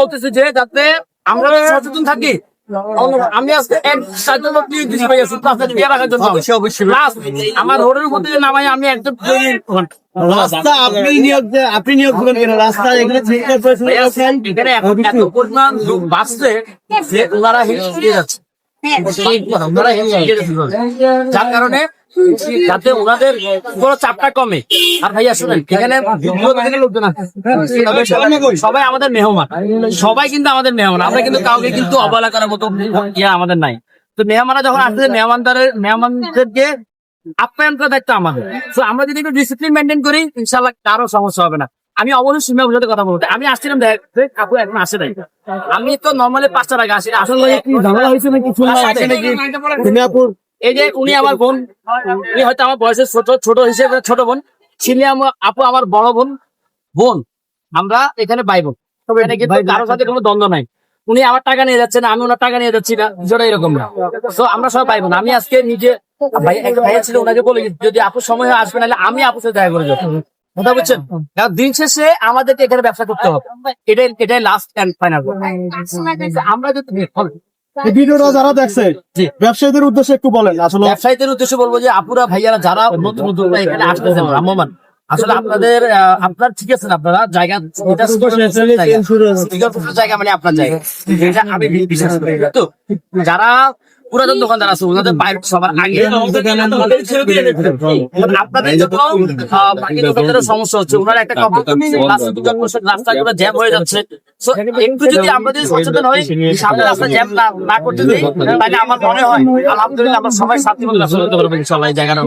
বলতেছি যে যাতে আমরা সচেতন থাকি। আমি আজকে এক রাখার জন্য। আমার রোডের উপর থেকে নামাই আমি একদম রাস্তা আপনি নিয়োগ আপনি নিয়োগ কেন? রাস্তা এখানে চিন্তা করেছেন ভাইয়া, এখানে এখন এত পরিমাণ বাঁচছে যে ওনারা হেঁটে যাচ্ছে। যাচ্ছে। যার কারণে যাতে ওনাদের চাপটা কমে। আর ভাইয়া শুনেন এখানে। সবাই আমাদের মেহমান। সবাই কিন্তু আমাদের মেহমান। আমরা কিন্তু কাউকে কিন্তু অবহেলা করার মতো ইয়া আমাদের নাই। তো মেহমানরা যখন আসছে মেহমানদারের মেহমানদেরকে আপ্যায়ন করার দায়িত্ব আমাদের। তো আমরা যদি একটু ডিসিপ্লিন মেনটেন করি ইনশাল্লাহ কারও সমস্যা হবে না। আমি অবশ্যই সীমা বুঝাতে কথা বলতে আমি আসছিলাম দেখ দেখ, এখন আসে নাই। আমি তো নর্মালি পাঁচটার আগে আসি। আসলে কি ঝামেলা হয়েছে নাকি সিঙ্গাপুর এই যে উনি আমার বোন উনি হয়তো আমার বয়সের ছোট ছোট হিসেবে ছোট বোন। চিনি আমার আপু আমার বড় বোন। বোন আমরা এখানে ভাই বোন। তবে এটা কিন্তু কারোর সাথে কোনো দ্বন্দ্ব নাই। উনি আমার টাকা নিয়ে যাচ্ছে না আমি ওনার টাকা নিয়ে যাচ্ছি না বিষয়টা এরকম না। তো আমরা সবাই পাইবো না আমি আজকে নিজে ভাই একটা ভাইয়া ছিল ওনাকে বলে যদি আপু সময় হয়ে আসবে নাহলে আমি আপুর সাথে দেখা করে যাব। কথা বলছেন কারণ দিন শেষে আমাদেরকে এখানে ব্যবসা করতে হবে। এটাই এটাই লাস্ট এন্ড ফাইনাল আমরা যদি ভিডিওটা যারা দেখছে ব্যবসায়ীদের উদ্দেশ্যে একটু বলেন আসলে ব্যবসায়ীদের উদ্দেশ্যে বলব যে আপুরা ভাইয়ারা যারা নতুন এখানে আসলে আপনাদের আপনার ঠিক আছেন আপনারা? জায়গা এটা জায়গা। জায়গা মানে আপনার জায়গা। এটা আমি বিশ্বাস করি। তো যারা পুরাতন দোকানদার আছে ওনাদের বাইরে সবার আগে। আপনাদের জন্য বাকি দোকানদারের সমস্যা হচ্ছে ওনার একটা রাস্তায় জ্যাম হয়ে যাচ্ছে। একটু যদি আমরা যদি সচেতন হই সামনে রাস্তা জ্যাম না করতে দিই তাহলে আমার মনে হয় আলহামদুলিল্লাহ আমার সবাই সাথে রাস্তা করতে পারব ইনশাল্লাহ এই জায়গাটা